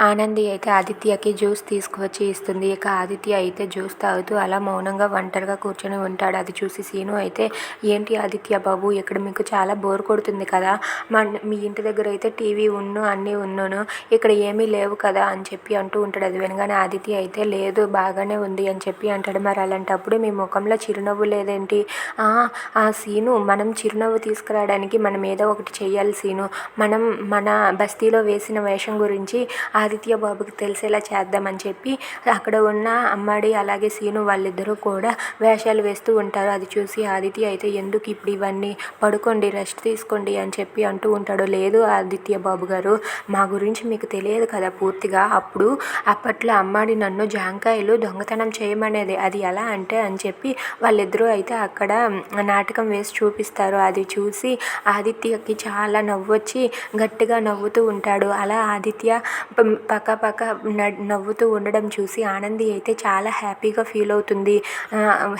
ఆనంది అయితే ఆదిత్యకి జ్యూస్ తీసుకువచ్చి ఇస్తుంది. ఇక ఆదిత్య అయితే జ్యూస్ తాగుతూ అలా మౌనంగా ఒంటరిగా కూర్చొని ఉంటాడు. అది చూసి సీను అయితే ఏంటి ఆదిత్య బాబు ఇక్కడ మీకు చాలా బోర్ కొడుతుంది కదా. మా మీ ఇంటి దగ్గర అయితే టీవీ ఉన్ను అన్నీ ఉన్నును. ఇక్కడ ఏమీ లేవు కదా అని చెప్పి అంటూ ఉంటాడు. అది వినగానే ఆదిత్య అయితే లేదు బాగానే ఉంది అని చెప్పి అంటాడు. మరి అలాంటప్పుడు మీ ముఖంలో చిరునవ్వు లేదేంటి? "ఆ, సీను మనం చిరునవ్వు తీసుకురావడానికి మనం ఏదో ఒకటి చేయాలి సీను. మనం మన బస్తీలో వేసిన వేషం గురించి ఆదిత్య బాబుకి తెలిసేలా చేద్దామని చెప్పి అక్కడ ఉన్న అమ్మడి అలాగే సీను వాళ్ళిద్దరూ కూడా వేషాలు వేస్తూ ఉంటారు. అది చూసి ఆదిత్య అయితే ఎందుకు ఇప్పుడు ఇవన్నీ పడుకోండి రెస్ట్ తీసుకోండి అని చెప్పి అంటూ ఉంటాడు. లేదు ఆదిత్య బాబు గారు మా గురించి మీకు తెలియదు కదా పూర్తిగా. అప్పుడు అప్పట్లో అమ్మాడి నన్ను జాంకాయలు దొంగతనం చేయమనేది. అది ఎలా అంటే అని చెప్పి వాళ్ళిద్దరూ అయితే అక్కడ నాటకం వేసి చూపిస్తారు. అది చూసి ఆదిత్యకి చాలా నవ్వొచ్చి గట్టిగా నవ్వుతూ ఉంటాడు. అలా ఆదిత్య పక్కపక్క పక్క పక్క నవ్వుతూ ఉండడం చూసి ఆనంది అయితే చాలా హ్యాపీగా ఫీల్ అవుతుంది.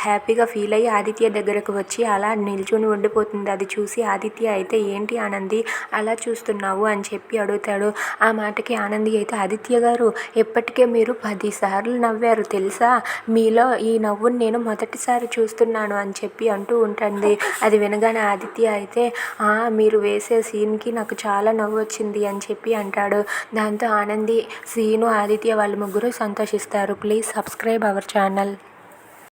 హ్యాపీగా ఫీల్ అయ్యి ఆదిత్య దగ్గరకు వచ్చి అలా నిల్చొని ఉండిపోతుంది. అది చూసి ఆదిత్య అయితే ఏంటి ఆనంది అలా చూస్తున్నావు? అని చెప్పి అడుగుతాడు. ఆ మాటకి ఆనంది అయితే ఆదిత్య గారు ఎప్పటికే మీరు పదిసార్లు నవ్వారు తెలుసా? మీలో ఈ నవ్వుని నేను మొదటిసారి చూస్తున్నాను అని చెప్పి అంటూ ఉంటుంది. అది వినగానే ఆదిత్య అయితే మీరు వేసే సీన్కి నాకు చాలా నవ్వు వచ్చింది అని చెప్పి అంటాడు. దాంతో ఆనంది సీను ఆదిత్య వాళ్ళు ముగ్గురు సంతోషిస్తారు. Please subscribe our channel.